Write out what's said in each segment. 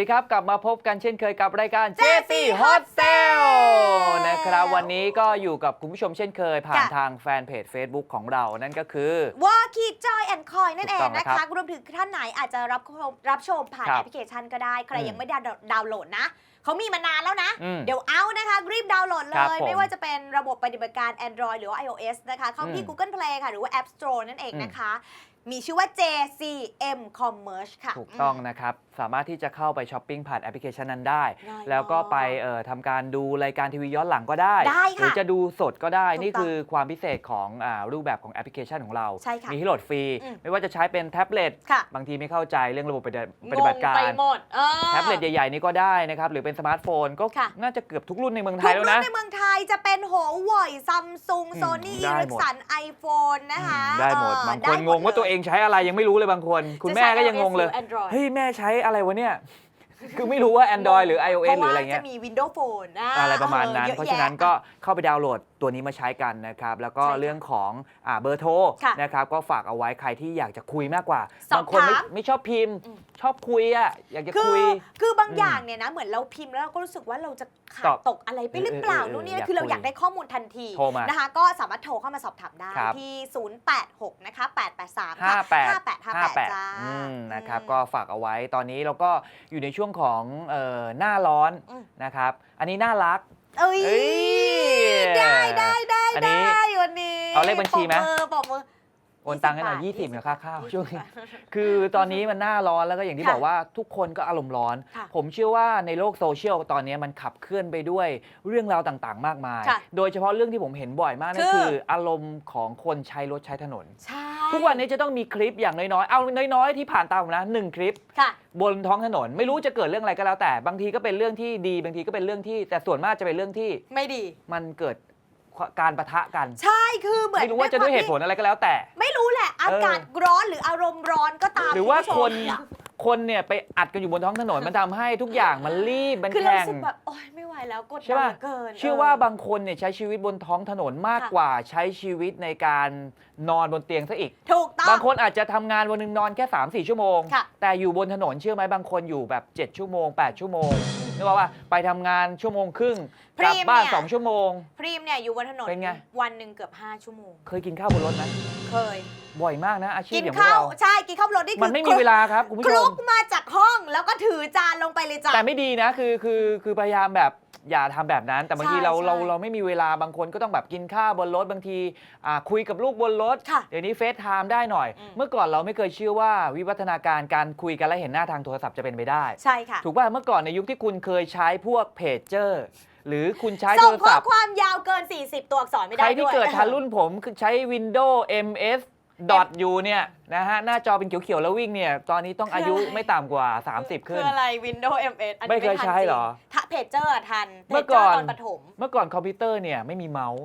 ดีครับ กลับมาพบกันเช่นเคยกับรายการ JC Hot Sale นะครับ วันนี้ก็อยู่กับคุณผู้ชมเช่นเคย ผ่านจ้ะ ทางแฟนเพจ Facebook ของเรานั่นก็คือว่าคีจอยแอนคอยนั่นเอถูกต้องงนะครัคะบรวมถึงท่านไหนอาจจะรับชมรับชมผ่านครับแอปพลิเคชันก็ได้ ใครอืมยังไม่ได้ดาวน์โหลดนะ เขามีมานานแล้วนะ อืมเดี๋ยวเอานะคะ รีบดาวน์โหลดเลครับย ผมไม่ว่าจะเป็นระบบปฏิบัติการ Android หรือว่า iOS นะคะ เข้าที่ อืม Google Play ค่ะ หรือว่า App Store นั่นเองอืมนะคะ มีชื่อว่า JCM Commerce ค่ะ ถูกต้องนะครับ สามารถที่จะเข้าไปช้อปปิ้งผ่านแอปพลิเคชันนั้นได้ ง่ายแล้วก็ไปมากเอ่อทำการดูรายการทีวีย้อนหลังก็ได้ ได้หรือค่ะจะดูสดก็ได้ ถูกต้องนี่คือความพิเศษของอารูปแบบของแอปพลิเคชันของเรา ใช่ค่ะมีให้โหลดฟรี อืม ไม่ว่าจะใช้เป็นแท็บเล็ต ค่ะบางทีไม่เข้าใจเรื่องระบบปฏิปฏิบัติกางงไปร หมดเออ แท็บเล็ตใหญ่ ๆ นี่ก็ได้นะครับ หรือเป็นสมาร์ทโฟนก็ค่ะ น่าจะเกือบทุกรุ่นในเมืองไททุยกแล้วรุ่นนะ ในเมืองไทยจะเป็นโหวยซัมซุงอืมโซนี่ได้ริหมกดสันไอโฟนนะคะได้หมด เออบางคนได้หงมดงว่าตัวเองใช้อะไรยังไม่รู้เลยบางคน คุณแม่ก็ยังงงเลยจะใช้ iOS หรือ Android เฮ้ย แม่ใช้อะไรวะเนี่ย คือไม่รู้ว่า Android หรือ iOS หรืออะไรเงี้ย เพราะว่าจะมี Windows Phone อ่อะไรประมาณนั้นออเพราะยอฉะนั้นก็เข้าไปดาวน์โหลด ตัวนี้มาใช้กันนะครับ แล้วก็ใช่ค่ะเรื่องของอาเบอร์โทรค่ะนะครับ ก็ฝากเอาไว้ใครที่อยากจะคุยมากกว่า สอบบางคนไม่ถามไม่ชอบพิมพ์ อืม ชอบคุยอะอยากจะคืคุอยคือบางอืมอย่างเนี่ยนะเหมือนเราพิมพ์แล้วเราก็รู้สึกว่าเราจะขาตดอบตกอะไรไปหรือเปล่าเออเออนู่นนี่อยากคือเราคุยอยากได้ข้อมูลทันทีโทรมานะคะ ก็สามารถโทรเข้ามาสอบถามได้ครับที่ 086 นะคะ 883 ค่ะ58 5858จ้า อืมนะครับอืมก็ฝากเอาไว้ตอนนี้เราก็อยู่ในช่วงของเอ่อหน้าร้อนอืมนะครับ อันนี้น่ารัก เอ้ยเอ้ยได้ได้ได้อันนี้ได้วันนี้เอาเลขบัญชีไหม ปรบมือปรบมือ โอนตังค์ให้หน่อยบาทยี่สิบนะค่าข้าว20ช่วงนี้บาทคือตอนนี้มันหน้าร้อนแล้วก็อย่างที่ค่ะบอกว่าทุกคนก็อารมณ์ร้อน ค่ะผมเชื่อว่าในโลกโซเชียลตอนนี้มันขับเคลื่อนไปด้วยเรื่องราวต่างๆ มากมาย ค่ะโดยเฉพาะเรื่องที่ผมเห็นบ่อยมากนั่นคือคืออารมณ์ของคนใช้รถใช้ถนน ใช่ทุกวันนี้จะต้องมีคลิปอย่างน้อยๆ เอาน้อยๆที่ผ่านตาผมนะหนึ่งคลิป ค่ะ บนท้องถนนไม่รู้จะเกิดเรื่องอะไรก็แล้วแต่ บางทีก็เป็นเรื่องที่ดี บางทีก็เป็นเรื่องที่แต่ส่วนมากจะเป็นเรื่องที่ไม่ดี มันเกิด การประทะกัน ใช่คือเหมือนไม่รู้ว่าจะด้วยเหตุผลอะไรก็แล้วแต่ ไม่รู้แหละ อากาศร้อนหรืออารมณ์ร้อนก็ตามหรือว่าณผู้ชคมนคนเนี่ยไปอัดกันอยู่บนท้องถนนมันทำให้ทุกอย่างมันรีบมันคือเราแข่ง รู้สึกแบบโอ๊ยไม่ ไหวแล้วกดใช่ดันป่ะเหลือเกินเชื่อว่าบางคนเนี่ยใช้ชีวิตบนท้องถนนมากค่ะกว่าใช้ชีวิตในการนอนบนเตียงซะอีก ถูกต้อง บางคนอาจจะทำงานวันหนึงนอนแค่ 3 4 ชั่วโมง ค่ะ แต่อยู่บนถนนเชื่อไหมบางคนอยู่แบบ 7 ชั่วโมง 8 ชั่วโมงนึกว่าว่าไปทำงานชั่วโมงครึ่งกลับบ้าน 2 ชั่วโมง พรีมเนี่ยอยู่บนถนนเป็นไง วันหนึ่งเกือบ 5 ชั่วโมง เคยกินข้าวบนรถไหมเคย บ่อยมากนะ อาชีพกินอย่างพวกข้าวเรา ใช่กินข้าวบนรถนี่คือมันไม่มีเวลาครับคุณผู้คชลุม กมาจากห้องแล้วก็ถือจานลงไปเลยจ้ะ แต่ไม่ดีนะคือคือคือพยายามแบบ อย่าทำแบบนั้น แต่บางทีใช่เราใช่เราเราไม่มีเวลาบางคนก็ต้องแบบกินข้าวบนรถบางทีอ่าคุยกับลูกบนรถ ค่ะเดี๋ยวนี้เฟซไทม์ได้หน่อย อืม เมื่อก่อนเราไม่เคยเชื่อว่าวิวัฒนาการการคุยกันและเห็นหน้าทางโทรศัพท์จะเป็นไปได้ ใช่ค่ะ ถูกป่ะเมื่อก่อนในยุคที่คุณเคยใช้พวกเพจเจอร์ หรือคุณใช้ส่โทงรข้อศัพท์ ความยาวเกิน 40 ตัวอักษรไม่ใคได้รที่ด้วยเกิดทันรุ่นผมคือใช้ Windows MS ดอทอยู่เนี่ยนะฮะหน้าจอเป็นเขียวๆแล้ววิ่งเนี่ยตอนนี้ต้องอายุไม่ต่ำกว่า 30 ขึ้นคืออะไร Windows MS อันนี้ไม่เคยทันใช้เหรอจงถ้าเพจเจอร์อะทันเมื่อก่อน พจจตอนประถมเมื่อก่อนคอมพิวเตอร์เนี่ยไม่มีเมาส์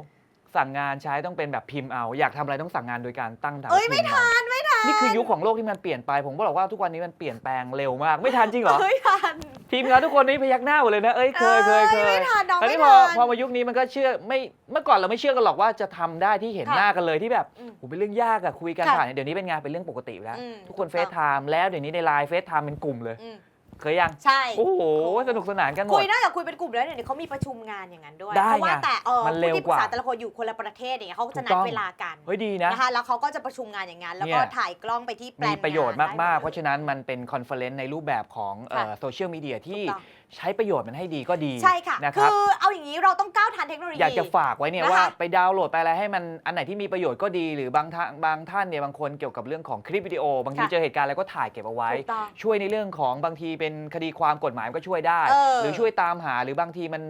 สั่งงานใช้ต้องเป็นแบบพิมพ์เอา อยากทำอะไรต้องสั่งงานโดยการตั้งฐานเอ้ยไม่พิพ์เอาทันไม่ทั นนี่คือยุคของโลกที่มันเปลี่ยนไป ผมก็บอกว่าทุกวันนี้มันเปลี่ยนแปลงเร็วมาก ไม่ทันจริงเหรอ เฮ้ยทัน ทีมงานทุกคนนี่พยักหน้าหมดเลยนะ เอ้ยเคยเคยเคอ้ยไม่ทันน้องตอนไม่นี้พอทันพอมายุคนี้มันก็เชื่อไม่ เมื่อก่อนเราไม่เชื่อกันหรอกว่าจะทำได้ที่เห็นค่ะหน้ากันเลยที่แบบอืมโหเป็นเรื่องยากอะคุยกันค่ะผ่าน เดี๋ยวนี้เป็นไงานเป็นเรื่องปกติอยู่แล้ว อืมทุกคนถูเฟกซต้องไทม์แล้วเดี๋ยวนี้ในไลน์เฟซไทม์เป็นกลุ่มเลย อืม เคยยัง ใช่ โอ้โห สนุกสนานกันหมคุด ยนอกจากคุยเป็นกลุ่มแล้วเนี่ยเดี๋ยวเขามีประชุมงานอย่างนั้นด้วยได้เพราะว่าไงแต่เออมันเร็วผู้ที่ปรึกษากว่าแต่ละคนอยู่คนละประเทศอย่างเงี้ยเขาก็จะถูนักดต้อง เวลากันเฮ้ยดีนะ นะคะแล้วเขาก็จะประชุมงานอย่างนั้นแล้วก็เนี่ย ถ่ายกล้องไปที่แปลมีนประโยชน์งนมากๆได้หดเพราะฉะนั้นมันเป็นคอนเฟอเรนซ์ในรูปแบบของค่ะโซเชียลมีเดียที่ถูกต้องใช้ประโยชน์มันให้ดีก็ดีใช่ค่ะนะคคืรับ อเอาอย่างนี้เราต้องก้าวทันเทคโนโลยี อยากจะฝากไว้เนี่ยนะคะ ว่าไปดาวน์โหลดไปอะไรให้มันอันไหนที่มีประโยชน์ก็ดี หรือบางท่านบางท่านเนี่ยบางคนเกี่ยวกับเรื่องของคลิปวิดีโอบางทีค่ะเจอเหตุการณ์อะไรก็ถ่ายเก็บเอาไว้ ถูกต้อง ช่วยในเรื่องของบางทีเป็นคดีความกฎหมายมันก็ช่วยได้ เออ หรือช่วยตามหาหรือบางทีมัน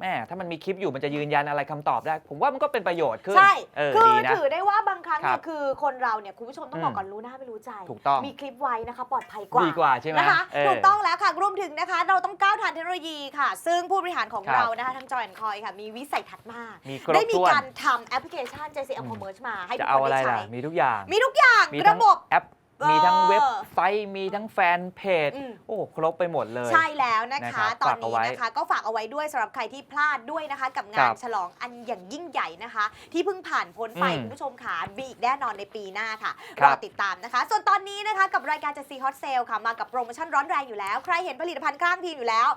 แม่ถ้ามันมีคลิปอยู่มันจะยืนยันอะไรคำตอบได้ ผมว่ามันก็เป็นประโยชน์ขึ้นใช่ เออคือดีนะ ถือได้ว่าบางครั้งครัเนี่บยคือคนเราเนี่ยคุณผู้ชมต้องบอกอืม ก่อนรู้หน้าไม่รู้ใจ ถูกต้องมีคลิปไว้นะคะ ปลอดภัยกว่าดีกว่าใช่ไหมนะคะเออถูกต้องแล้วค่ะรวมถึงนะคะ เราต้องก้าวทันเทคโนโลยีค่ะ ซึ่งผู้บริหารของครับเรานะคะทั้งจอยแอนคอยค่ะ มีวิสัยทัศน์มาก มีครบได้มีถ้วน การทำแอปพลิเคชัน JCL อืม Commerce มาให้ทุจะกเอาคนอะไรได้ใช้ มีทุกอย่าง มีทุกอย่างมีทั้ระงบบ แอป มีทั้งเออเว็บไซต์มีทั้งแฟนเพจ อืม โอ้ครบไปหมดเลย ใช่แล้วนะนะครัคะบตอนฝากเอานี้ไว้นะคะ ก็ฝากเอาไว้ด้วยสำหรับใครที่พลาดด้วยนะคะ กับครังานบฉลองอันอย่างยิ่งใหญ่นะคะ ที่เพิ่งผ่านพ้นไปอืมคุณผู้ชมค่ะมีอีกแน่นอนในปีหน้าค่ะครัรบอติดตามนะคะ ส่วนตอนนี้นะคะกับรายการจะซีฮอตเซลค่ะมากับโปรโมชั่นร้อนแรงอยู่แล้ว ใครเห็นผลิตภัณฑ์ข้างทีมอยู่แล้ว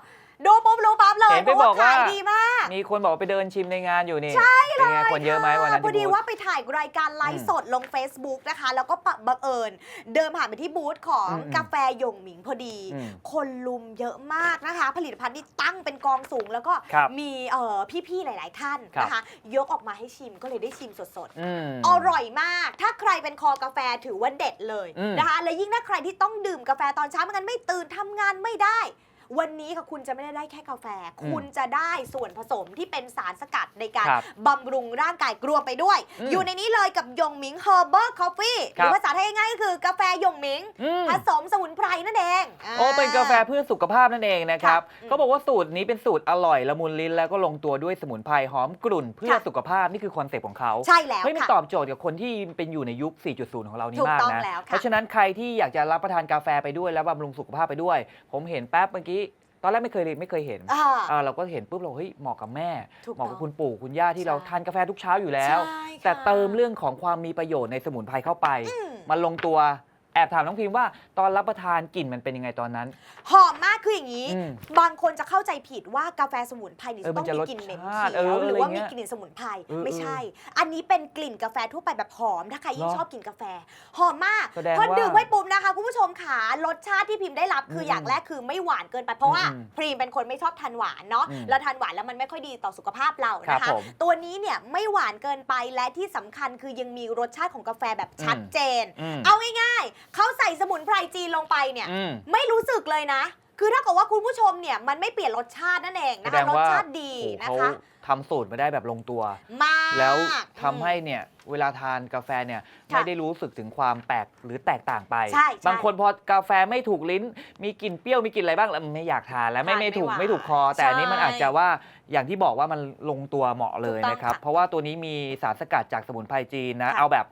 ดูปุ๊บรู้ปั๊บเลยเห็นไปเพราะว่าบอกว่า ขายดีมาก มีคนบอกว่าไปเดินชิมในงานอยู่นี่ใช่เลยเป็นไงคนเยอะไหมวันนั้นพอที่ดีบูธ ว่าไปถ่ายรายการไลฟ์สดลง Facebook นะคะ แล้วก็ปะบังเอิญ เดินผ่านไปที่บูธของอืมอืมกาแฟหยงหมิงพอดี อืมคนลุมเยอะมากนะคะ ผลิตภัณฑ์ที่ตั้งเป็นกองสูง แล้วก็ครับมีเอ่อพี่ ๆ หลาย ๆ ท่านครับ นะคะ ยกออกมาให้ชิมก็เลยได้ชิมสดอืมๆอร่อยมาก ถ้าใครเป็นคอกาแฟถือว่าเด็ดเลยอืมนะคะ และยิ่งถ้าใครที่ต้องดื่มกาแฟตอนเช้าไม่งั้นไม่ตื่นทำงานไม่ได้ วันนี้ค่ะคุณจะไม่ได้ได้แค่กาแฟ คุณจะได้ส่วนผสมที่เป็นสารสกัดในการครับบำรุงร่างกายรวมไปด้วย อืมอยู่ในนี้เลยกับยงหมิงเฮอร์เบอร์คอฟฟี่หครัรืบ อภาษาไทยง่ายๆก็คือกาแฟยงหมิง อืม ผสมสมุนไพรนั่นเองโอ้เป็นกาแฟเพื่อสุขภาพนั่นเองนะครับค่ะอืมเขาบอกว่าสูตรนี้เป็นสูตรอร่อยละมุนลิ้นแล้วก็ลงตัวด้วยสมุนไพรหอมกลุ่นเพื่อค่ะ สุขภาพนี่คือคอนเซ็ปต์ของเขาใช่แล้วเฮ้ยมันค่ะ ตอบโจทย์กับคนที่เป็นอยู่ในยุค 4.0 ของเรานี่ถูกมากต้องนะ แล้วค่ะเพราะฉะนั้นใครที่อยากจะรับประทานกาแฟไปด้วยแล้วบำรุงสุขภาพไปด้วย ผมเห็นแป๊บเมื่อกี้ ตอนแรกไม่เคยไม่เคยเห็นอ่า อ่าเราก็เห็นปุ๊บเราเฮ้ยเหมาะกับแม่ ถูกเหมาะกับต้องคุณปู่คุณย่าที่ใช่เราทานกาแฟทุกเช้าอยู่แล้ว ใช่ค่ะแต่เติมเรื่องของความมีประโยชน์ในสมุนไพรเข้าไป อืม มันลงตัว แอบถามน้องพิมพ์ว่าตอนรับประทานกลิ่นมันเป็นยังไงตอนนั้น หอมมากคืออย่างนี้ อืมบางคนจะเข้าใจผิดว่ากาแฟสมุนไพรนี่เออจะมัต้อนงจะมีกลิ่นเหม็นรสชาติเขียวเออหรือว่าอะไรเงี้มียกลิ่นสมุนไพรเออไม่ใช่ อันนี้เป็นกลิ่นกาแฟทั่วไปแบบหอมถ้าใครยิ่งเหรอชอบกินกาแฟ หอมมากแสดงพอว่าดื่มไว้ปุ๊บนะคะคุณผู้ชมขารสชาติที่พิมพ์ได้รับคืออมอย่างแรกคือไม่หวานเกินไปเพราะว่าอืมพรีมเป็นคนไม่ชอบทานหวานเนาะอืมเราทานหวานแล้วมันไม่ค่อยดีต่อสุขภาพเรานะครัคะ บผมตัวนี้เนี่ยไม่หวานเกินไปและที่สำคัญคือยังมีรสชาติของกาแฟแบบชัดเจน อืม เอาง่ายๆเขาใส่สมุนไพรจีนลงไปเนี่ย อืม ไม่รู้สึกเลยนะ คือถ้าเกิดว่าคุณผู้ชมเนี่ยมันไม่เปลี่ยนรสชาตินั่นเองแสนะดคะงรสว่าชาติดีโอ้โหนะเขาคะทำสูตรมาได้แบบลงตัว มาก แล้วทำอืมให้เนี่ยเวลาทานกาแฟเนี่ยค่ะไม่ได้รู้สึกถึงความแปลกหรือแตกต่างไป ใช่ใช่บางคนพอกาแฟไม่ถูกลิ้น มีกลิ่นเปรี้ยวมีกลิ่นอะไรบ้างแล้วไม่อยากทานแล้วไม่ทานไม่ถูกไม่ไหวไม่ถูกคอ แต่อันนี้มันใช่อาจจะว่าอย่างที่บอกว่ามันลงตัวเหมาะเลยถูกต้องนะครับ ค่ะเพราะว่าตัวนี้มีสารสกัดจากสมุนไพรจีนนะค่ะเอาแบบ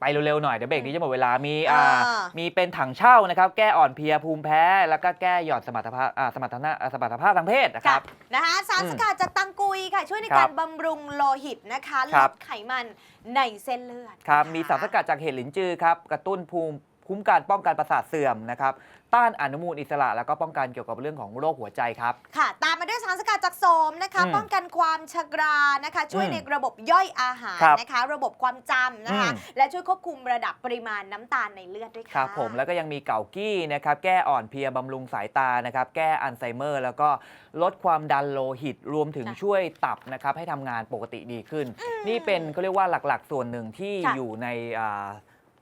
ไปเร็วๆหน่อยเดี๋ยวเบรกนี้จะหมดเวลามีอ่าอ่ามีเป็นถังเช่านะครับแก้อ่อนเพลียภูมิแพ้ แล้วก็แก้หย่อนสมรรถภาพอ่าสมรรถนะอ่าสมรรถภาพทางเพศนะครับนะคะสารอืมสกัดจากตังกุยค่ะ ช่วยในครักาบรบำรุงโลหิตนะคะลครับ ดไขมันในเส้นเลือดครับนะะมีสารสกัดจากเห็ดหลินจือครับกระตุ้นภูมิคุ้มกันป้องกันประสาทเสื่อมนะครับ ต้านอนุมูลอิสระ แล้วก็ป้องกันเกี่ยวกับเรื่องของโรคหัวใจครับ ค่ะ ตามมาด้วยสารสกัดจากโสมนะคะ อืมป้องกันความชรานะคะ ช่วยอืมในระบบย่อยอาหารครับนะคะ ระบบความจำนะคะ อืม และช่วยควบคุมระดับปริมาณน้ำตาลในเลือดด้วยค่ะ ครับผมแล้วก็ยังมีเก่ากี้นะครับแก้อ่อนเพลียบำรุงสายตานะครับแก้อัลไซเมอร์ แล้วก็ลดความดันโลหิตรวมถึงค่ะช่วยตับนะครับให้ทำงานปกติดีขึ้น นี่เป็นเขาเรียกว่าหลักๆ ส่วนหนึ่งที่ค่ะอยู่ในอ่า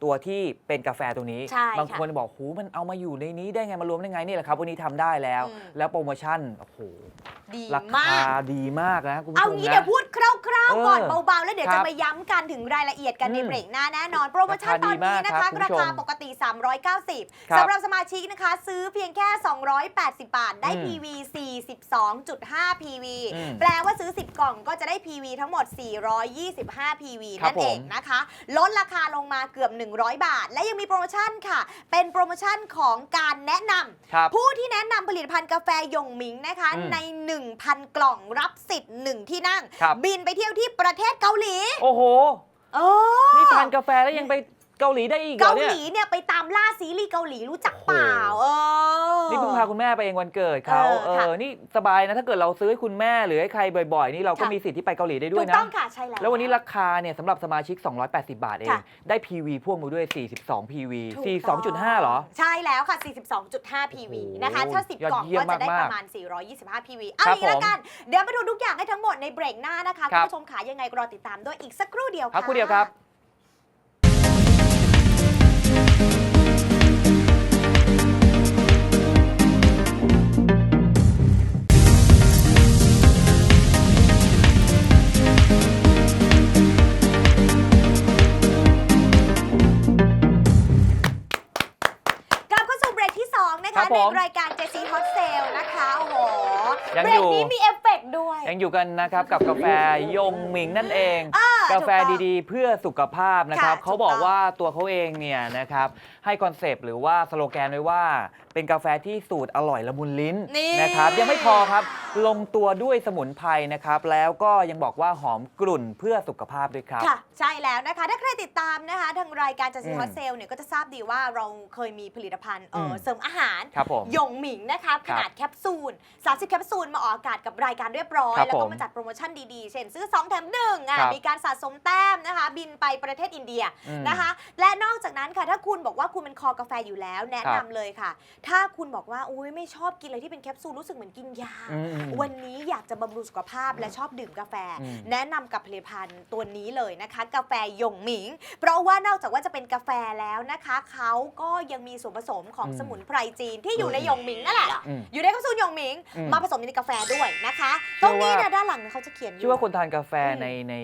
ตัวที่เป็นกาแฟตัวนี้ ใช่บางค่ะคนบอกหูมันเอามาอยู่ในนี้ได้ไงมารวมได้ไงนี่แหละครับวันนี้ทำได้แล้ว อืม แล้วโปรโมชั่นโอ้โหดีรามาคาก ดีมากนะคุณผู้เอาชมงี้นะ เดี๋ยวพูดคร่าวๆก่อนเออเบาๆ แล้วเดี๋ยวครัจะบมาย้ำกันถึงรายละเอียดกันในอืมเบรกหน้าแน่นอน โปรโมชั่นตอนนี้นะราคาคะ ดีมากครับราคาคุณผู้ชมปกติ390ครับสำหรับสมาชิกนะคะ ซื้อเพียงแค่ 280 บาท ได้ อืม PV 42.5 PV อืมแปลว่าซื้อ 10 กล่องก็จะได้ PV ทั้งหมด 425 PV ครับนั่นเองผมนะคะ ลดราคาลงมาเกือบ100 บาท และยังมีโปรโมชั่นค่ะ เป็นโปรโมชั่นของการแนะนำครับผู้ที่แนะนำผลิตภัณฑ์กาแฟหยงหมิงนะคะ อืมใน 1,000 กล่องรับสิทธิ์ 1 ที่นั่ง ครับ บินไปเที่ยวที่ประเทศเกาหลี โอ้โห เออ นี่ทานกาแฟแล้วยังไป เกาหลีได้อีกเหรเกาอเนี่ยหลีเนี่ยไปตามล่าซีรีส์เกาหลีรู้จักเปล่าเออ นี่เพิ่งพาคุณแม่ไปเองวันเกิดเขาเออเอค่ะอ นี่สบายนะ ถ้าเกิดเราซื้อให้คุณแม่หรือให้ใครบ่อยๆ นี่เราก็ค่ะ มีสิทธิ์ที่ไปเกาหลีได้ด้ถูวยกนะ ต้องค่ะใช่แล้ว แล้ววันนี้ราคาเนี่ยสำหรับสมาชิก 280 บาทเอง ค่ะ ได้ PV พ่วงมาด้วย 42 PV ถูกต้อง42.5เหรอใช่แล้วค่ะ 42.5 PV โอ้โหนะคะถ้ายอ10ดกล่องเยี่ยก็มจะได้มากๆประมาณ 425 PV เอาครับอย่างนี้ละผมกัน เดี๋ยวมาดูทุกอย่างให้ทั้งหมดในเบรกหน้านะคะ คคุรัณบผู้ชมขายังไงรอติดตามด้วยอีกสักครู่เดียวพักค่ะครู่เดียวครับ ในผมรายการ Jesse Hot Sale นะคะโอ้โหยังเบรอกยู่นี้มีเอฟเฟกต์ด้วย ยังอยู่กันนะครับกับกาแฟยงหมิงนั่นเองเออ กาแฟถูต้องดีๆ เพื่อสุขภาพนะครับค่ะเขาบอกถูกต้องว่าตัวเขาเองเนี่ยนะครับให้คอนเซปต์หรือว่าสโลแกนไว้ว่า เป็นกาแฟที่สูตรอร่อยละมุนลิ้นนี่ นะครับยังไม่พอครับลงตัวด้วยสมุนไพรนะครับ แล้วก็ยังบอกว่าหอมกลุ่นเพื่อสุขภาพด้วยครับ ค่ะ ใช่แล้วนะคะ ถ้าใครติดตามนะคะ ทางรายการจัสอืซีมฮอตเซลเนี่ยก็จะทราบดีว่าเราเคยมีผลิตภัณฑ์เอ่ออม เสริมอาหาร ครับผม หยงหมิงนะคะคขรับนาดแคปซูล 30 แคปซูลมาออกอากาศกับรายการเรียบร้อย ครับแล้วก็ผมมาจัดโปรโมชั่นดี ๆ เช่นซื้อ 2 แถมหนึ่งอะครับมีการสะสมแต้มนะคะ บินไปประเทศอินเดียอืมนะคะ และนอกจากนั้นค่ะถ้าคุณบอกว่าคุณเป็นคอกาแฟอยู่แล้ว แนะครันำบเลยค่ะ ถ้าคุณบอกว่าอุ้ยไม่ชอบกินอะไรที่เป็นแคปซูลรู้สึกเหมือนกินยาอืมวันนี้อยากจะบำรุงสุขภาพและชอบดื่มกาแฟอืมแนะนำกับผลิตภัณฑ์ตัวนี้เลยนะคะ กาแฟหยงหมิง เพราะว่านอกจากว่าจะเป็นกาแฟแล้วนะคะเขาก็ยังมีส่วนผสมของอืมสมุนไพรจีนที่อยู่ในหยงหมิงนั่นแหละอืมอยู่ในแคปซูลหยงหมิงอืมมาผสมในกาแฟด้วยนะคะเชื่ตรองนี้ว่าเนี่ยด้านหลังเนี่ยเขาจะเขียนอเชื่อยู่ว่าคนทานกาแฟอืมในใน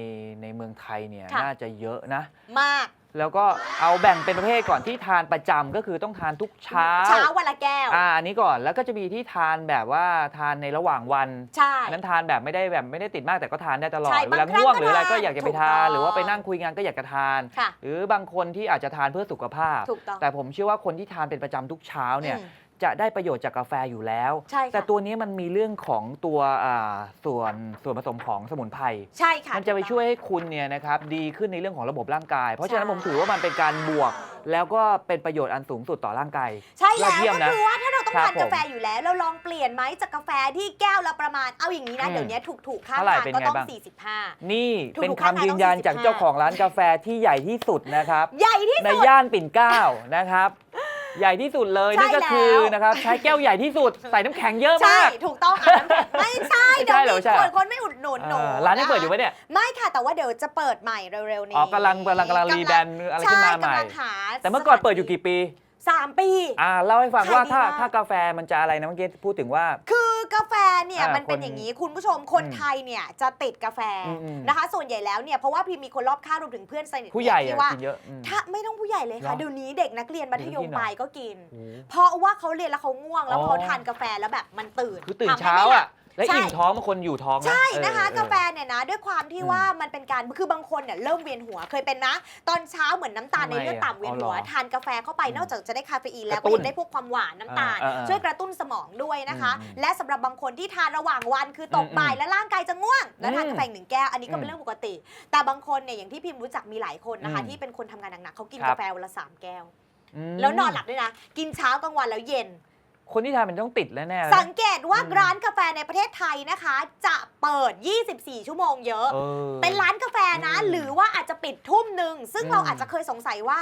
ในเมืองไทยเนี่ยค่ะ น่าจะเยอะนะ มากแล้วก็เอาแบ่งเป็นประเภทก่อนที่ทานประจำก็คือต้องทานทุกเช้าเช้าวันละแก้ว อ่าอันนี้ก่อนแล้วก็จะมีที่ทานแบบว่าทานในระหว่างวัน ใช่ อันนั้นทานแบบไม่ได้แบบไม่ได้ติดมากแต่ก็ทานได้ตลอดใช่เวลาบางครั้งง่วงก็หรืออะไรทานก็อยากจะไปถูกทานต้อง หรือว่าไปนั่งคุยงานก็อยากจะทาน ค่ะ หรือบางคนที่อาจจะทานเพื่อสุขภาพ ถูกต้อง แต่ผมเชื่อว่าคนที่ทานเป็นประจำทุกเช้าเนี่ย อืม จะได้ประโยชน์จากกาแฟอยู่แล้ว ใช่ค่ะแต่ตัวนี้มันมีเรื่องของตัวอ่าส่วนส่วนผสมของสมุนไพร ใช่ค่ะ มันจะไปช่วยให้คุณเนี่ยนะครับดีขึ้นในเรื่องของระบบร่างกาย เพราะฉะนั้นใช่ ผมถือว่ามันเป็นการบวก แล้วก็เป็นประโยชน์อันสูงสุดต่อร่างกาย ใช่ยแล้อวดเยี่ยมก็นะคือว่าถ้าเราต้องครับทานกาแฟผมอยู่แล้ว เราลองเปลี่ยนไหมจากกาแฟที่แก้วละประมาณเอาอย่างนี้นะ อืมเดี๋ยวนี้ถูกๆค่าเท่าไหร่ทางเป็นก็ไงต้อง บ้าง 45 นี่ถูกเป็นถูกคำค่าทางยืนยันต้องจาก45เจ้าของร้านกาแฟที่ใหญ่ที่สุดนะครับ ใหญ่ที่ในสุดย่านปิ่นเกล้านะครับ ใหญ่ที่สุดเลยใช่นั่นก็คือแล้ว นะครับใช้แก้วใหญ่ที่สุดใส่น้ำแข็งเยอะใช่มาก ถูกต้องค่ะน้ำแข็งไม่ใช่ไม่เดี๋ยใช่วเหรอมีใช่ คนคนไม่อุดหนุนหนูอ่าร้านนี้ะคะเปิดอยู่ไหมเนี่ยไม่ค่ะ แต่ว่าเดี๋ยวจะเปิดใหม่เร็วๆนี้อ๋อกำลังกำลังกำลังรีแบรนด์อะไรขึ้นมาใหม่ช่กำลังหาแต่เมื่อก่อนเปิดอยู่กี่ปี สามปี อ่าเล่าให้ฟังขายว่าดีถ้ามาก ถ้ากาแฟมันจะอะไรนะเมื่อกี้พูดถึงว่า คือกาแฟเนี่ยอ่ามันเป็นคนอย่างนี้คุณผู้ชมคนอืมไทยเนี่ยจะติดกาแฟอืมอืมนะคะ ส่วนใหญ่แล้วเนี่ยเพราะว่าพี่มีคนรอบข้างรวมถึงเพื่อนสนิทผู้ใหญ่เนี่ยอะที่ว่า กินเยอะอืม ถ้าไม่ต้องผู้ใหญ่เลยค่ะ เหรอเดี๋ยวนี้เด็กนักเรียนมัธยมเด็กกินเหรอ ปลายก็กินโอ้โหเพราะว่าเขาเรียนแล้วเขาง่วงแล้วอ๋อเขาทานกาแฟแล้วแบบมันตื่นคือตื่นทำให้เช้าไม่หลัอะบ และใช่อิ่มท้องบางคนอยู่ท้องนะใช่เออนะคะเออกาแฟเนี่ยนะ ด้วยความที่อืมว่ามันเป็นการคือบางคนเนี่ยเริ่มเวียนหัวเคยเป็นนะ ตอนเช้าเหมือนน้ำตาลทำไมในเลือดอะต่ำเวียนหัว อ๋อเหรอทานกาแฟเข้าไปอืมนอกจากจะได้คาเฟอีนแล้วกระตุ้ก็นยังได้พวกความหวานน้ำตาล อ่าอ่าช่วยกระตุ้นสมองด้วยนะคะ อืมและสำหรับบางคนที่ทานระหว่างวันคือตกอืมบ่ายและร่างกายจะง่วง แล้วทานอืมกาแฟอีกหนึ่งแก้วอันนี้ก็เป็นอืมเรื่องปกติ แต่บางคนเนี่ยอย่างที่พิมพ์รู้จักมีหลายคนนะคะ อืมที่เป็นคนทำงานหนักๆเขากินครับ กาแฟวันละสามแก้วมแล้วนอนหลับด้วยนะ กินเช้ากลางวันแล้วเย็น คนที่ทานมันต้องติดแน่ๆเลยสังเกตว่าอืม ร้านกาแฟในประเทศไทยนะคะ จะเปิด 24 ชั่วโมงเยอะเออ เป็นร้านกาแฟนะ อืมหรือว่าอาจจะปิดทุ่มหนึ่ง ซึ่งอืม เราอาจจะเคยสงสัยว่า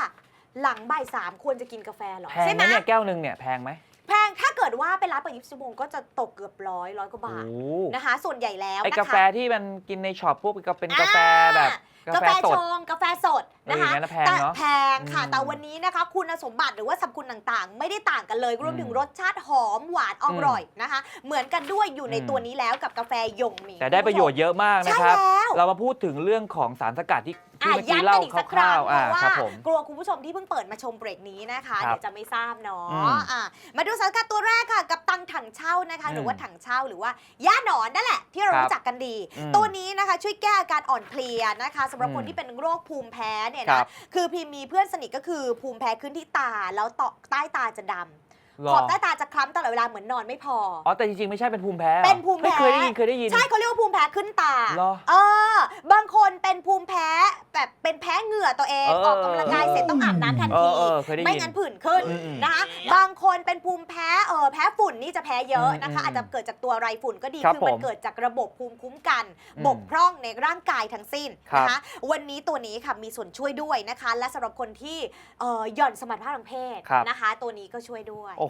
หลังบ่ายสามควรจะกินกาแฟเหรอ แพงใช่ไหไหมมเนี่ยแก้วหนึ่งเนี่ยแพงไหม แพงถ้าเกิดว่าเป็นร้านเปิด24ชั่วโมงก็จะตกเกือบร้อยร้อยกว่าโอ้บาทโหนะคะ ส่วนใหญ่แล้วไอ้นะคะ กาแฟที่มันกินในช็อปพวกก็เป็นกาแฟแบบ กาแฟสชดงกาแฟสดนะคะเอออย่างนั้นนะแพงแต่เนอะแพงค่ะ อืมแต่วันนี้นะคะ คุณสมบัติหรือว่าสรรพคุณต่างๆ ไม่ได้ต่างกันเลยรวมถึงอืมรสชาติหอมหวานอร่อยนะคะ เหมือนกันด้วยอยู่ในอืม ตัวนี้แล้วกับกาแฟหยงหมิงแต่ได้ประโยชน์เยอะมากนะครับใช่แล้ว เรามาพูดถึงเรื่องของสารสกัดที่ที่ อะเมื่อกี้ย้ำกัเล่านอีกคสักครั้ร่างวๆเพอ่าราะว่าครับผม กลัวคุณผู้ชมที่เพิ่งเปิดมาชมเบรกนี้นะคะครับเดี๋ยวจะไม่ทราบเนาะอืมอะมาดูสารสกัดตัวแรกค่ะ กับตังถังเช่านะคะอืมหรือว่าถังเช่าหรือว่าย่าหนอนนั่นแหละที่เราครับรู้จักกันดี อืมตัวนี้นะคะช่วยแก้อาการอ่อนเพลียนะคะสำหรับอืมคนที่เป็นโรคภูมิแพ้เนี่ยครันะบ คือพิมมีเพื่อนสนิทก็คือภูมิแพ้ขึ้นที่ตาแล้วต่อใต้ตาจะดำ หรขอบใต้ตาจะคล้ำตลอดเวลาเหมือนนอนไม่พอออ๋อแต่จริงๆไม่ใช่เป็นภูมิแพ้หรอเป็นภูมิแพ้ฮ้ยเคยได้ยินเคยได้ยิน ใช่เขาเรียกว่าภูมิแพ้ขึ้นตา เหรอเออ บางคนเป็นภูมิแพ้แบบเป็นแพ้เหงื่อตัวเอง เออออกกำลังกายเสร็จต้องอาบน้ำทันเอทีอเออเคยได้ยินไม่งั้นผื่นขึ้นอืมอืมนะคะ บางคนเป็นภูมิแพ้เออแพ้ฝุ่นนี่จะแพ้เยอะนะคะ อืมอาจจะเกิดจากตัวไรฝุ่นก็ดี ครับคือมันผมเกิดจากระบบภูมิคุ้มกัน อืมบกพร่องในร่างกายทั้งสิ้นครับ นะคะ วันนี้ตัวนี้ค่ะมีส่วนช่วยด้วยนะคะ และสำหรับคนที่เอ่อหย่อนสมรรถภาพทางเพศครับ นะคะ ตัวนี้ก็ช่วยด้วย โอ้โห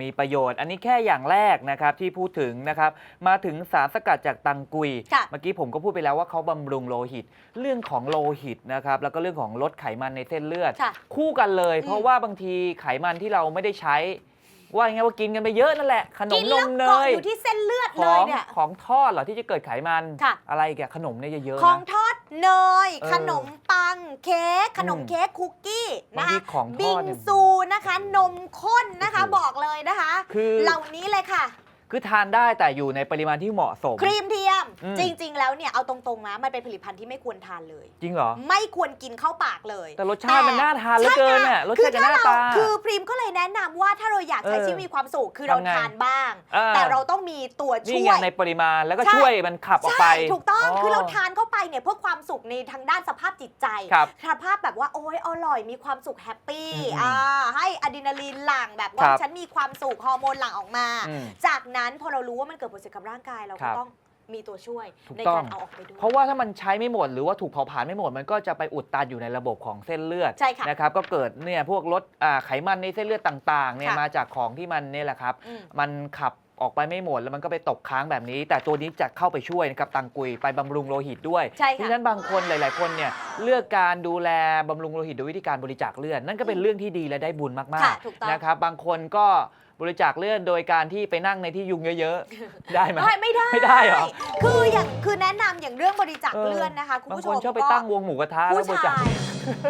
มีประโยชน์ อันนี้แค่อย่างแรกนะครับที่พูดถึงนะครับ มาถึงสารสกัดจากตังกุย ค่ะเมื่อกี้ผมก็พูดไปแล้วว่าเขาบำรุงโลหิต เรื่องของโลหิตนะครับ แล้วก็เรื่องของลดไขมันในเส้นเลือด ค่ะคู่กันเลยอืมเพราะว่าบางทีไขมันที่เราไม่ได้ใช้ ว่ายังไงว่ากินกันไปเยอะนั่นแหละ ขนกิมนนแล้วมเนเกาะยอยู่ที่เส้นเลือดขเลอยงเนี่ย ของทอดเหรอที่จะเกิดไขมัน ค่ะ อะไรแกขนมเนี่ยเยอะๆของนะ ทอดเนย เออขนมปัง เค้กขนมอืมเค้กคุกกี้บางนะทีคะของทบิอดงเนี่ยซูนะคะ นมข้นนะคะ โอ้โห บอกเลยนะคะ คือ เหล่านี้เลยค่ะ คือทานได้แต่อยู่ในปริมาณที่เหมาะสม ครีมเทียม อืม จริง ๆ แล้วเนี่ยเอาตรงๆนะมันเป็นผลิตภัณฑ์ที่ไม่ควรทานเลย จริงเหรอ ไม่ควรกินเข้าปากเลยแต่รสชาติมันน่าทานเหลือเกินอะรสคืชาติกับหถ้าน้าเราตา คือพรีมก็เลยแนะนำว่าถ้าเราอยากใช้เออชีวิตมีความสุขคือเราทำไงทานบ้างอ่าแต่เราต้องมีตัวนี่ช่ไงวย ในปริมาณแล้วก็ใช่ ช่วยมันขับออกไป ใช่ถูกต้องคือเราทานเข้าไปเนี่ยเพื่อความสุขในทางด้านสภาพจิตใจครับสภาพแบบว่าโอ้ยอร่อยมีความสุขแฮปปี้อืมอ่าให้อะดรีนาลีนหลั่งแบบว่าครับฉันมีความสุขฮอร์โมนหลั่งออกมา อืมจากนั้นพอเรารู้ว่ามันเกิดผลเสียกับร่างกายเราครัก็บต้องมีตัวช่วยถูกในต้กาองรเอาออกไปด้วย เพราะว่าถ้ามันใช้ไม่หมดหรือว่าถูกเผาผลาญไม่หมดมันก็จะไปอุดตันอยู่ในระบบของเส้นเลือดใช่ค่ะนะครับก็เกิดเนี่ยพวกลดอ่าไขมันในเส้นเลือดต่างๆเนี่ยค่ะ มาจากของที่มันเนี่ยแหละครับ อืม มันขับออกไปไม่หมดแล้วมันก็ไปตกค้างแบบนี้ แต่ตัวนี้จะเข้าไปช่วยนะครับตังกุยไปบำรุงโลหิตด้วยใช่เพราะค่ะฉะนั้นบางคนหลาย ๆ คนเนี่ยเลือกการดูแลบำรุงโลหิตโดยวิธีการบริจาคเลือดนั่นก็เป็นเรื่องที่ดีและได้บุญมาค่ะกถูกต้อง ๆนะครับบางคนก็ บริจาคเลือดโดยการที่ไปนั่งในที่ยุงเยอะๆ ได้ไหมเฮ้ยไม่ได้ไม่ได้เหรอ คืออย่างคือแนะนำอย่างเรื่องบริจาคเออเลือดนะคะคุณบางผู้ชคนมชอบไปก็ตั้งวงหมูกระทะแล้วผู้บริจาชาคย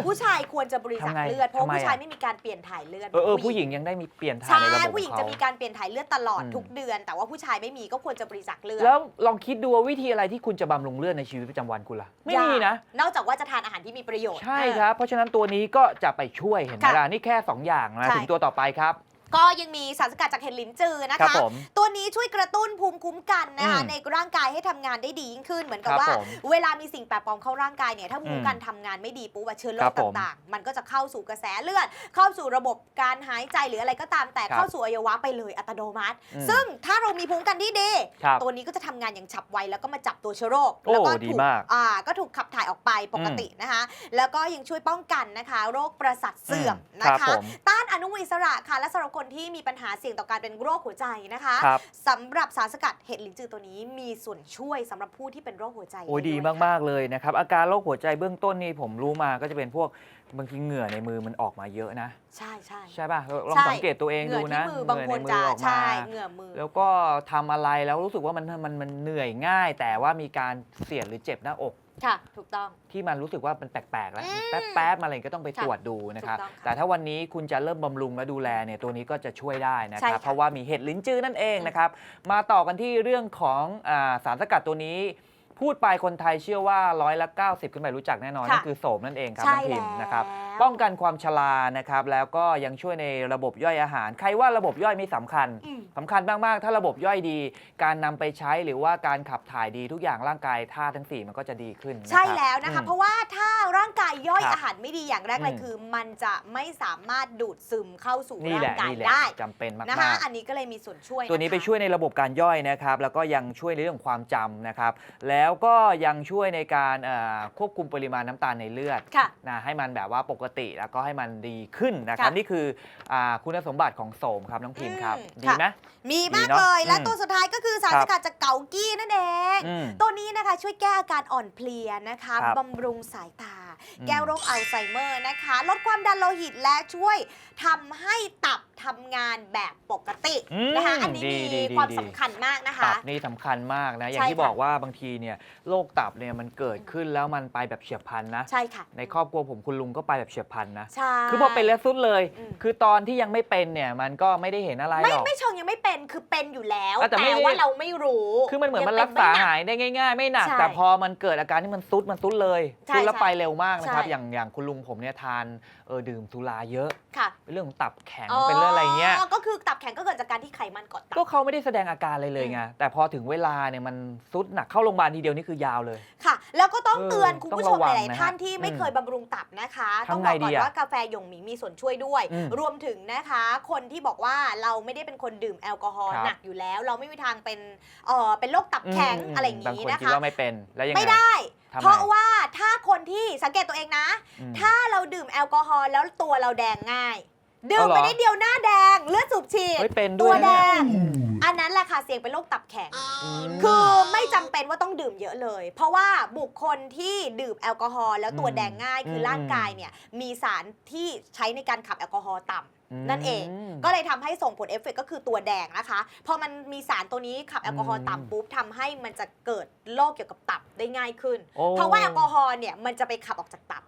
ผู้ชายควรจะบริจาคทำไงเลือดเพราะทำไม ผู้ชายอะไม่มีการเปลี่ยนถ่ายเลือดเออเออผู้หญิงยังได้มีเปลี่ยนถ่ายใช่ในระบบผู้หญิงของจะเขา มีการเปลี่ยนถ่ายเลือดตลอดอืม ทุกเดือน แต่ว่าผู้ชายไม่มีก็ควรจะบริจาคเลือดแล้วลองคิดดูว่าวิธีอะไรที่คุณจะบำรุงเลือดในชีวิตประจำวันคุณล่ะ ไม่มีนะ นอกจากว่าจะทานอาหารที่มีประโยชน์ ใช่ครับ เพราะฉะนั้นตัวนี้ก็จะไปช่วยเห็นไหมค่ะล่ะนี่แค่ 2 อย่างนะใช่ถึงตัวต่อไปครับ ก็ยังมีสารสกัดจากเห็ดลิ้นจือนะครัคะ บผมตัวนี้ช่วยกระตุ้นภูมิคุ้มกันนะคะอืมในร่างกายให้ทำงานได้ดียิ่งขึ้นเหมือนกับครับว่า ผมเวลามีสิ่งแปลกปลอมเข้าร่างกายเนี่ยถ้าภูมิคุ้มกันอืมทำงานไม่ดีปุ๊บอะเชื้อโรครัคบผมต่างๆ มันก็จะเข้าสู่กระแสเลือด เข้าสู่ระบบการหายใจหรืออะไรก็ตามแต่ครับเข้าสู่อวัยวะไปเลยอัตโนมัติ อืมซึ่งถ้าเรามีภูมิคุ้มกันที่ดี ครับตัวนี้ก็จะทำงานอย่างฉับไวแล้วก็มาจับตัวเชื้อโรคโอ้แล้วก็ดีถูกมากอ่าก็ถูกขับถ่ายออกไปปกตินะคะ แล้วก็ยังช่วยป้องกันนะคะ โรคประสาทเสื่อมอืมนะครัคะ บผม ต้าน อนุมูลอิสระค่ะ และสำหรับคนที่มีปัญหาเสี่ยงต่อการเป็นโรคหัวใจนะคะครับสำหรับสารสกัดเห็ดลินจือตัวนี้มีส่วนช่วยสำหรับผู้ที่เป็นโรคหัวใจโอ้ยดีวยค่ะ มากๆเลยนะครับ อาการโรคหัวใจเบื้องต้นนี่ผมรู้มาก็จะเป็นพวกบางทีเหงื่อในมือมันออกมาเยอะนะ ใช่ใช่ใช่ป่ะลองใช่สังเกตตัวเองเหงื่ดูอนะที่มือบางเหคงื่อนในมืจะอออกมาใช่เหงื่อมือ แล้วก็ทำอะไรแล้วรู้สึกว่ามันมันมันเหนื่อยง่าย แต่ว่ามีการเสียดหรือเจ็บหน้าอก ค่ะ ถูกต้อง ที่มันรู้สึกว่ามันแปลกๆแล้วอืมแป๊บๆมาอะไรก็ต้องไปค่ะตรวจดูนะครับถูกต้องค่ะแต่ถ้าวันนี้คุณจะเริ่มบำรุงและดูแลเนี่ยตัวนี้ก็จะช่วยได้นะใช่ครับค่ะเพราะว่ามีเห็ดลิ้นจื้อนั่นเองนะครับมาต่อกันที่เรื่องของอาสารสกัดตัวนี้ พูดไปคนไทยเชื่อว่าร้อยละ90 ขึ้นไปรู้จักแน่นอนค่ะนั่นคือโสมนั่นเองครับใช่น้องพิมพ์แล้วนะครับ ป้องกันความชรานะครับ แล้วก็ยังช่วยในระบบย่อยอาหาร ใครว่าระบบย่อยไม่สำคัญอืม สำคัญมาก ๆ ถ้าระบบย่อยดี การนำไปใช้หรือว่าการขับถ่ายดีทุกอย่างร่างกายท่าตุทั้ง4มันก็จะดีขึ้นนะครับ ใช่แล้วนะคะอืมเพราะว่าถ้าร่างกายย่อยครับอาหารไม่ดีอย่างแรกเลยอืม คือ มันจะไม่สามารถดูดซึมเข้าสู่นี่ร่าแหงละกายนี่แหละได้จำเป็นมากนะคะๆอันนี้ก็เลยมีส่วนช่วยตัวนี้ะคะ ไปช่วยในระบบการย่อยนะครับ แล้วก็ยังช่วยในเรื่องของความจำนะครับ แล้วก็ยังช่วยในการเอ่อควบคุมปริมาณน้ำตาลในเลือดค่ะ นะให้มันแบบว่าปกติ แล้วก็ให้มันดีขึ้นนะครับ ค่ะ นี่คืออาคุณสมบัติของโสมครับน้องพิมพ์ครับอืมดีค่ะไหม มีมากดีเนอะเลย และอืมตัวสุดท้ายก็คือสารครัสบ กัดจากเกากี้นั่นเอง อืม ตัวนี้นะคะช่วยแก้อาการอ่อนเพลียนะคะครับ บำรุงสายตาอืมแก้โรคอัลไซเมอร์นะคะ ลดความดันโลหิตและช่วยทำให้ตับ ทำงานแบบปกติอืมนะคะ อันนี้ดีมีดี ความดีสำคัญมากนะคะตับนี่สำคัญมากนะ อย่างใช่ที่ค่ะ บอกว่าบางทีเนี่ยโรคตับเนี่ยมันเกิดขึ้นแล้วมันไปแบบเฉียบพลันนะ ใช่ค่ะในครอบครัวผมคุณลุงก็ไปแบบเฉียบพลันนะ ใช่ คือพอเป็นแล้วสุดเลย อืม คือตอนที่ยังไม่เป็นเนี่ยมันก็ไม่ได้เห็นอะไรไม่หรอก ไม่เชิงยังไม่เป็นคือเป็นอยู่แล้วอะแต่แต่ไม่ได้ ว่าเราไม่รู้คือมันเหมือนมันยัรังกเป็ษาไม่หนัหายได้ง่าย ๆ ไม่หนัก ใช่แต่พอมันเกิดอาการที่มันซุดมันซุดเลยใช่ซุดแล้วใช่ไปเร็วมากนะครับ ใช่อย่างอย่างคุณลุงผมเนี่ยทาน เออดื่มสุราเยอะค่ะเป็นเรื่องของตับแข็งเป็นเรื่องอะไรเงี้ยก็คือตับแข็งก็เกิดจากการที่ไขมันเกาะตับก็เขาไม่ได้แสดงอาการอะไรเลยไงแต่พอถึงเวลาเนี่ยมันซุดหนักเข้าโรงพยาบาลทีเดียวนี่คือยาวเลยค่ะ แล้วก็ต้องเออเตือนคุณผู้ชต้อมงระวัหงลายนะๆท่านที่ไม่อืมเคยบำรุงตับนะคะทำต้องบอกไงดีก่อนอะว่ากาแฟหยงหมิงมีส่วนช่วยด้วยอืมรวมถึงนะคะ คนที่บอกว่าเราไม่ได้เป็นคนดื่มแอลกอฮอล์ครับหนักอยู่แล้ว เราไม่มีทางเป็นเออเป็นโรคตับแข็งมอะไรอย่างบางนี้คนนะคิดคะว่าไม่เป็นแล้วยังไงไม่ได้ทำไม เพราะว่าถ้าคนที่สังเกตตัวเองนะ อืม ถ้าเราดื่มแอลกอฮอล์แล้วตัวเราแดงง่าย ดื่มเอาเหรไปอนิดเดียวหน้าแดงเลือดสูบฉีดเฮ้ยเป็นด้ตัววยแดเนี่ยงอันนั้นแหละค่ะเสี่ยงเป็นโรคตับแข็งมคือไม่จำเป็นว่าต้องดื่มเยอะเลย เพราะว่าบุคคลที่ดื่มแอลกอฮอล์แล้วตัวอืมแดงง่าย คืออมร่างกายเนี่ยมีสารที่ใช้ในการขับแอลกอฮอล์ต่ำอืม นั่นเอง ก็เลยทำให้ส่งผลเอฟเฟกต์ก็คือตัวแดงนะคะพอมันมีสารตัวนี้ขับแอลกอฮอล์อืมต่ำปุ๊บทำให้มันจะเกิดโรคเกี่ยวกับตับได้ง่ายขึ้นโอ้เพราะว่าแอลกอฮอล์เนี่ยมันจะไปขับออกจากตับ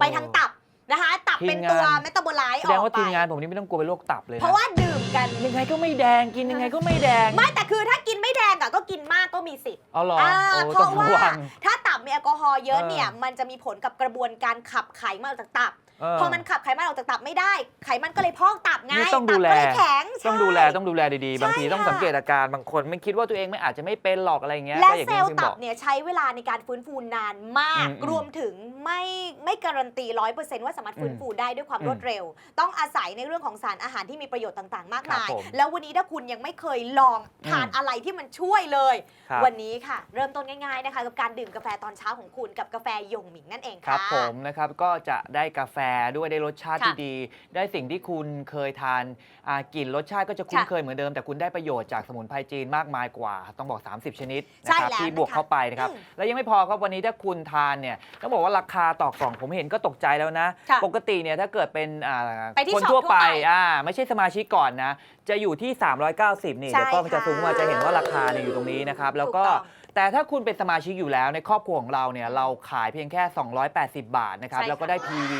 ไปทางตับนะคะ ตับเป็นตัวทีมงานเมตาบอไลต์แสอดงอกว่าไปทีมงานผมนี่ไม่ต้องกลัวเป็นโรคตับเลยเพนะราะว่าดื่มกันยังไงก็ไม่แดงกินยังไงก็ไม่แดง ไม่แต่คือถ้ากินไม่แดงอะก็กินมากก็มีสิทธิ์เอาเหรออ่าโอ้เพต้องราะระว่าวังถ้าตับมีแอลกอฮอล์เยอะเออเนี่ยมันจะมีผลกับกระบวนการขับไขมันออกจากตับเออ พอมันขับไขมันออกจากตับไม่ได้ ไขมันก็เลยพอกตับไงนี่ต้องตัดูแล ก็เลยแข็งต้องใช่ ดูแลต้องดูแลดีๆ บางทีใช่ต้องค่ะ สังเกตอาการบางคนไม่คิดว่าตัวเองไม่อาจจะไม่เป็นหรอกอะไรอย่างเงี้ยและก็อย่างเซที่ลล์พิมตับบอกเนี่ยใช้เวลาในการฟื้นฟูนานมาก อืมอืมรวมถึงไม่ไม่การันตีร้อยเปอร์เซนต์ว่าสามารถฟื้นฟูได้ด้วยความอืมรวดเร็ว ต้องอาศัยในเรื่องของสารอาหารที่มีประโยชน์ต่าง ๆ มากครับมายผมแล้ววันนี้ถ้าคุณยังไม่เคยลองทานอืม อะไรที่มันช่วยเลย ครับวันนี้ค่ะ เริ่มต้นง่ายๆนะคะ กับการดื่มกาแฟตอนเช้าของคุณกับกาแฟหยงหมิงนั่นเองครัค่ะบผมนะครับก็จะได้กาแฟด้วยได้รสชาติค่ะที่ดี ได้สิ่งที่คุณเคยทานอ่ากลิ่นรสชาติก็จะคุ้นค่ะเคยเหมือนเดิม แต่คุณได้ประโยชน์จากสมุนไพรจีนมากมายกว่า ต้องบอก 30 ชนิดใช่นะครับแล้วที่บวกนะคะเข้าไปนะครับ อืมแล้วยังไม่พอครับวันนี้ถ้าคุณทานเนี่ยต้องบอกว่าราคาต่อกล่องผมเห็นก็ตกใจแล้วนะ ค่ะปกติเนี่ยถ้าเกิดเป็นอ่าไปที่คนช็อปทั่วทั่วไปไปอ่าไม่ใช่สมาชิกก่อนนะ จะอยู่ที่ 390 นี่ใช่เดี๋ยวก็มันจะค่ะซูมมาจะเห็นว่าราคาเนี่ยอยู่ตรงนี้นะครับแล้วก็ถูกต้อง แต่ถ้าคุณเป็นสมาชิกอยู่แล้วในครอบครัวของเราเนี่ยเราขายเพียงแค่ 280 บาทนะครับใช่ค่ะแล้วก็ได้ PV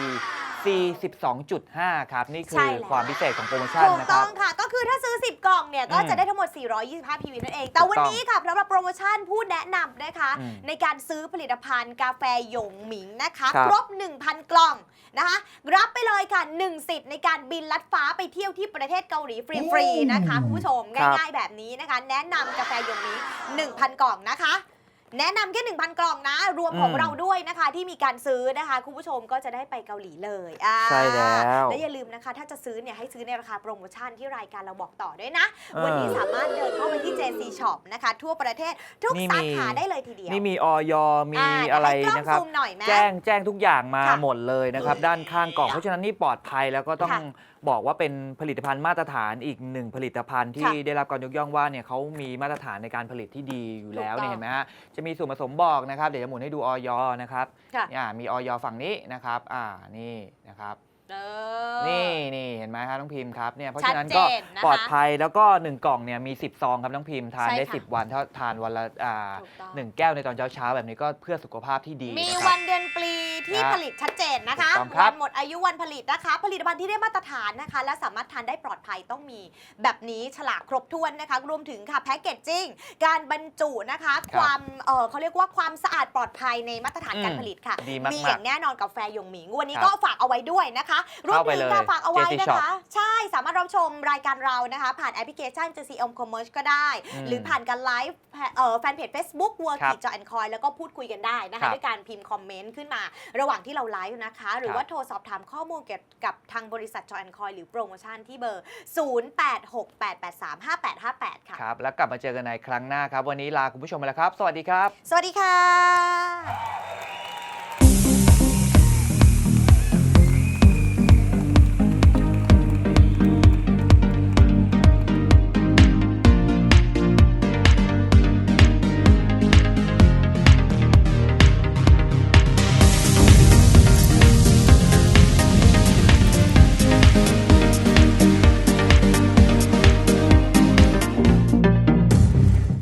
C 12.5 ครับ นี่คืใช่อแล้ว ความพิเศษของโปรโมชั่นถูกนะคต้รัอบ งค่ะ ก็คือถ้าซื้อ 10 กล่องเนี่ย ก็อืมจะได้ทั้งหมด 425 PV นั่นเอง แต่ถูกต้องวันนี้ค่ะสำหรับโปรโมชั่นผู้แนะนำนะคะ อืมในการซื้อผลิตภัณฑ์กาแฟหยงหมิงนะคะ ครับ ครบ 1,000 กล่องนะคะ รับไปเลยค่ะ 1 สิทธิ์ในการบินลัดฟ้าไปเที่ยวที่ประเทศเกาหลีฟรี ๆ นะคะ คุณผู้ชม ครับ ง่าย ๆ แบบนี้นะคะ แนะนำกาแฟหยงหมิง 1,000 กล่องนะคะ แนะนำแค่ 1,000 กล่องนะ รวมของอืมเราเราด้วยนะคะ ที่มีการซื้อนะคะ คุณผู้ชมก็จะได้ไปเกาหลีเลยอ่าใช่แล้ว และอย่าลืมนะคะ ถ้าจะซื้อเนี่ยให้ซื้อในราคาโปรโมชั่นที่รายการเราบอกต่อด้วยนะเออวันนี้สามารถเดินเข้าไปที่ JC Shop นะคะ ทั่วประเทศทุกนี่สามี ขาได้เลยทีเดียวนี่มีออยมีาอะไรเดี๋ยวให้กล้องนะครับ ซูมหน่อยไหมแจ้งแจ้งทุกอย่างมาค่ะหมดเลยนะครับ ด้านข้างกล่องเพราะฉะนั้นนี่ปลอดภัยแล้วก็ต้องค่ะ บอกว่าเป็นผลิตภัณฑ์มาตรฐานอีกหนึ่งผลิตภัณฑ์ที่ค่ะได้รับการยกย่องว่าเนี่ยเขามีมาตรฐานในการผลิตที่ดีอยู่แล้วถูกต้องเนี่ยเห็นไหมฮะจะมีส่วนผสมบอกนะครับเดี๋ยวจะหมุนให้ดูออยนะครับค่ะอ่ามีออยฝั่งนี้นะครับอ่านี่นะครับ เออ นี่นี่เห็นไหมครับน้องพิมพ์ครับเนี่ยเพราะชัดฉะนั้นก็เจนนะคะปลอดภัยแล้วก็ 1 กล่องเนี่ยมี 10 ซองครับน้องพิมพ์ทานใช่ได้ ค่ะ 10 วันถ้าทานวันละอ่าถูกต้องหนึ่งแก้วในตอนเช้าเช้าๆแบบนี้ก็เพื่อสุขภาพที่ดีมีนะควัรับ นเดือนปีที่นะผลิตชัดเจนนะคะถูกต้องครับ วันหมดอายุวันผลิตนะคะ ผลิตภัณฑ์ที่ได้มาตรฐานนะคะ และสามารถทานได้ปลอดภัยต้องมี แบบนี้ฉลากครบถ้วนนะคะ รวมถึงค่ะแพ็กเกจจิ้งการบรรจุนะคะ ความเออเขาเรียกว่าความสะอาดปลอดภัยในมาตรฐานการอืมผลิตค่ะ ดีมากๆอย่างแน่นอนกับแฟยงหมิงวันนี้ครับก็ฝากเอาไว้ด้วยนะคะรวมเข้าไปถึงเลยค่ะฝากเอาไว้ JC นะคะ ใช่สามารถรับชมรายการเรานะคะ ผ่านแอปพลิเคชัน JC o m Commerce ก็ได้อืมหรือผ่านการไลฟ์แพเอ่อแฟนเพจ Facebook World ครับกิจอแอนคอยแล้วก็พูดคุยกันได้นะครัคะบด้วยการพิมพ์คอมเมนต์ขึ้นมา ระหว่างที่เราไลฟ์นะคะ หรือครับว่าโทรสอบถามข้อมูลเกี่ยวกับทางบริษัทจอแอนคอยหรือโปรโมชั่นที่เบอร์ 0868835858 ค่ะครับแล้วกลับมาเจอกันในครั้งหน้าครับ วันนี้ลาคุณผู้ชมไปแล้วครับ สวัสดีครับ สวัสดีค่ะ